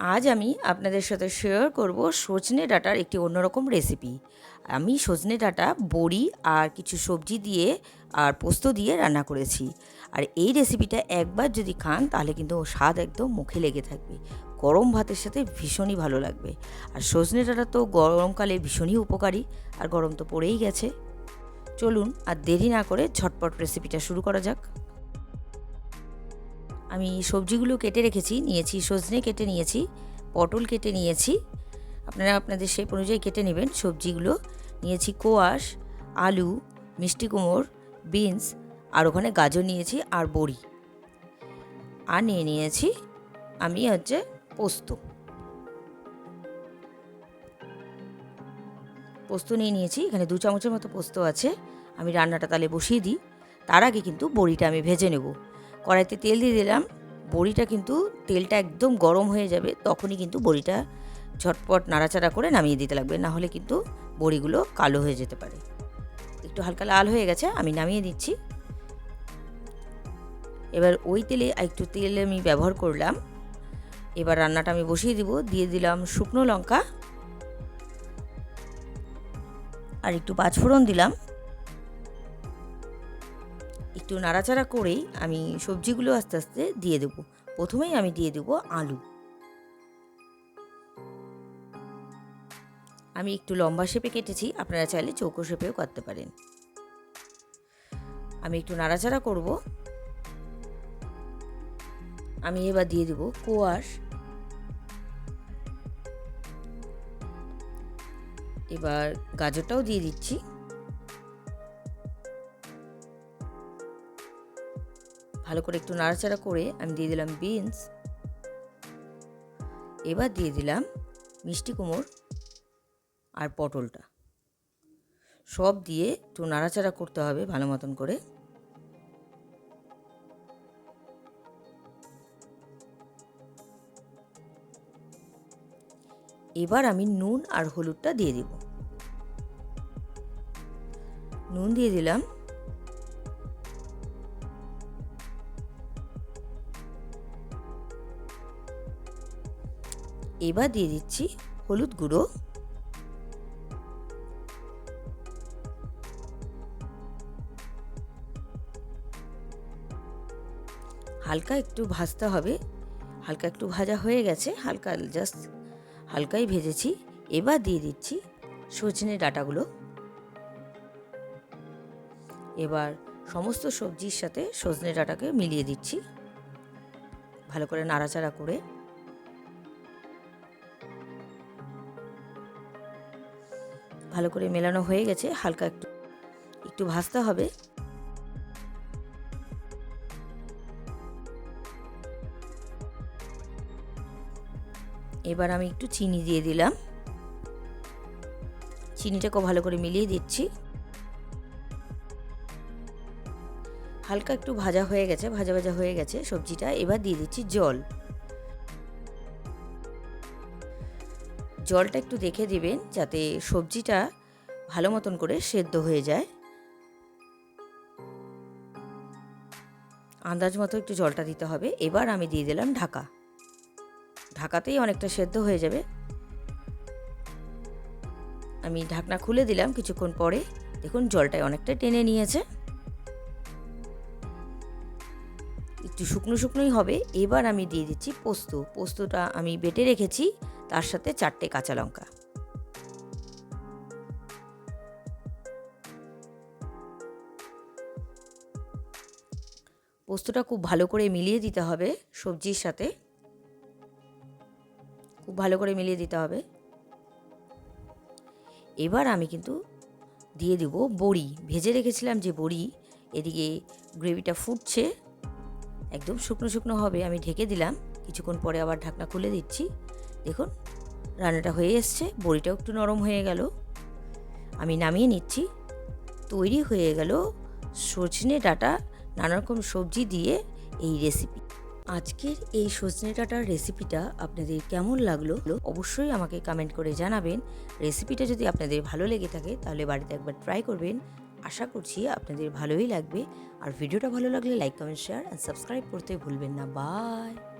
আজ আমি আপনাদের সাথে শেয়ার করব সজনে ডাঁটার একটি অন্যরকম রেসিপি আমি সজনে ডাঁটা, বড়ি আর কিছু সবজি দিয়ে আর পোস্ত দিয়ে রান্না করেছি। আর এই রেসিপিটা একবার যদি খান, তাহলে কিন্তু স্বাদ একদম মুখে লেগে থাকবে। গরম ভাতের সাথে ভীষণই ভালো লাগবে। আর সজনে ডাঁটা তো গরমকালে ভীষণই উপকারী, আর গরম তো পড়েই গেছে। চলুন আর দেরি না করে ঝটপট রেসিপিটা শুরু করা যাক। আমি সবজিগুলো কেটে রেখেছি, নিয়েছি, সজনে কেটে নিয়েছি, পটল কেটে নিয়েছি। আপনারা আপনাদের সেই অনুযায়ী কেটে নেবেন সবজিগুলো। নিয়েছি কোয়াশ, আলু, মিষ্টি কুমড়, বিনস, আর ওখানে গাজর নিয়েছি আর বড়ি। আর নিয়ে নিয়েছি আমি হচ্ছে পোস্ত। পোস্ত নিয়ে নিয়েছি, এখানে দু চামচের মতো পোস্ত আছে। আমি রান্নাটা তাহলে বসিয়ে দিই। তার আগে কিন্তু বড়িটা আমি ভেজে নেব। কড়াইতে তেল দিয়ে দিলাম। বড়িটা কিন্তু তেলটা একদম গরম হয়ে যাবে, তখনই কিন্তু বড়িটা ঝটপট নাড়াচাড়া করে নামিয়ে দিতে লাগবে। না হলে কিন্তু বড়িগুলো কালো হয়ে যেতে পারে। একটু হালকা লাল হয়ে গেছে, আমি নামিয়ে দিচ্ছি। এবার ওই তেলে একটু তেল আমি ব্যবহার করলাম। এবার রান্নাটা আমি বসিয়ে দিব। দিয়ে দিলাম শুকনো লঙ্কা। আর একটু পাঁচফোড়ন দিলাম। একটু নাড়াচাড়া করেই আমি সবজিগুলো আস্তে আস্তে দিয়ে দেব। প্রথমেই আমি দিয়ে দেব আলু। আমি একটু লম্বা শেপে কেটেছি, আপনারা চাইলে চৌকো শেপেও করতে পারেন। আমি একটু নাড়াচাড়া করব। আমি এবার দিয়ে দেব কোয়াশ। এবার গাজরটাও দিয়ে দিচ্ছি। ভালো করে একটু নাড়াচাড়া করে আমি দিয়ে দিলাম বিনস। এবার দিয়ে দিলাম মিষ্টি কুমড় আর পটলটা। সব দিয়ে একটু নাড়াচাড়া করতে হবে ভালো মতন করে। এবার আমি নুন আর হলুদটা দিয়ে দিব। নুন দিয়ে দিলাম এবার দিয়ে দিচ্ছি হলুদ গুঁড়ো। হালকা একটু ভাজতে হবে। হালকা একটু ভাজা হয়ে গেছে, হালকা জাস্ট হালকাই ভেজেছি। এবার দিয়ে দিচ্ছি সজনে ডাটাগুলো। এবার সমস্ত সবজির সাথে সজনে ডাটাকে মিলিয়ে দিচ্ছি। ভালো করে নাড়াচাড়া করে। ভালো করে মেলানো হয়ে গেছে, হালকা একটু একটু ভাজতে হবে। এবার আমি একটু চিনি দিয়ে দিলাম। চিনিটাকেও ভালো করে মিলিয়ে দিচ্ছি। হালকা একটু ভাজা হয়ে গেছে, ভাজা ভাজা হয়ে গেছে সবজিটা। এবার দিয়ে দিচ্ছি জল। জলটা একটু দেখে দিবেন যাতে সবজিটা ভালো মতন করে সেদ্ধ হয়ে যায়। আন্দাজ মতো একটু জলটা দিতে হবে। এবার আমি দিয়ে দিলাম ঢাকা। ঢাকাতেই অনেকটা সেদ্ধ হয়ে যাবে। আমি ঢাকনা খুলে দিলাম কিছুক্ষণ পরে। দেখুন জলটাই অনেকটা টেনে নিয়েছে। একটু শুকনো শুকনোই হবে। এবার আমি দিয়ে দিচ্ছি পোস্ত। পোস্তটা আমি বেটে রেখেছি। তার সাথে চারটে কাঁচা লঙ্কা। পোস্তটা খুব ভালো করে মিলিয়ে দিতে হবে সবজির সাথে। খুব ভালো করে মিলিয়ে দিতে হবে। এবার আমি কিন্তু দিয়ে দেব বড়ি। ভেজে রেখেছিলাম যে বড়ি, এদিকে গ্রেভিটা ফুটছে। একদম শুকনো শুকনো হবে, আমি ঢেকে দিলাম। কিছুক্ষণ পরে আবার ঢাকনা খুলে দিচ্ছি। দেখুন, রান্নাটা হয়ে এসছে, বড়িটাও একটু নরম হয়ে গেল। আমি নামিয়ে নিচ্ছি। তৈরি হয়ে গেল সজনে ডাটা নানা রকম সবজি দিয়ে এই রেসিপি আজকের এই সজনে ডাটার রেসিপিটা আপনাদের কেমন লাগল? অবশ্যই আমাকে কমেন্ট করে জানাবেন। রেসিপিটা যদি আপনাদের ভালো লেগে থাকে, তাহলে বাড়িতে একবার ট্রাই করবেন। আশা করছি আপনাদের ভালোই লাগবে। আর ভিডিওটা ভালো লাগলে like comment share and subscribe করতে ভুলবেন না। Bye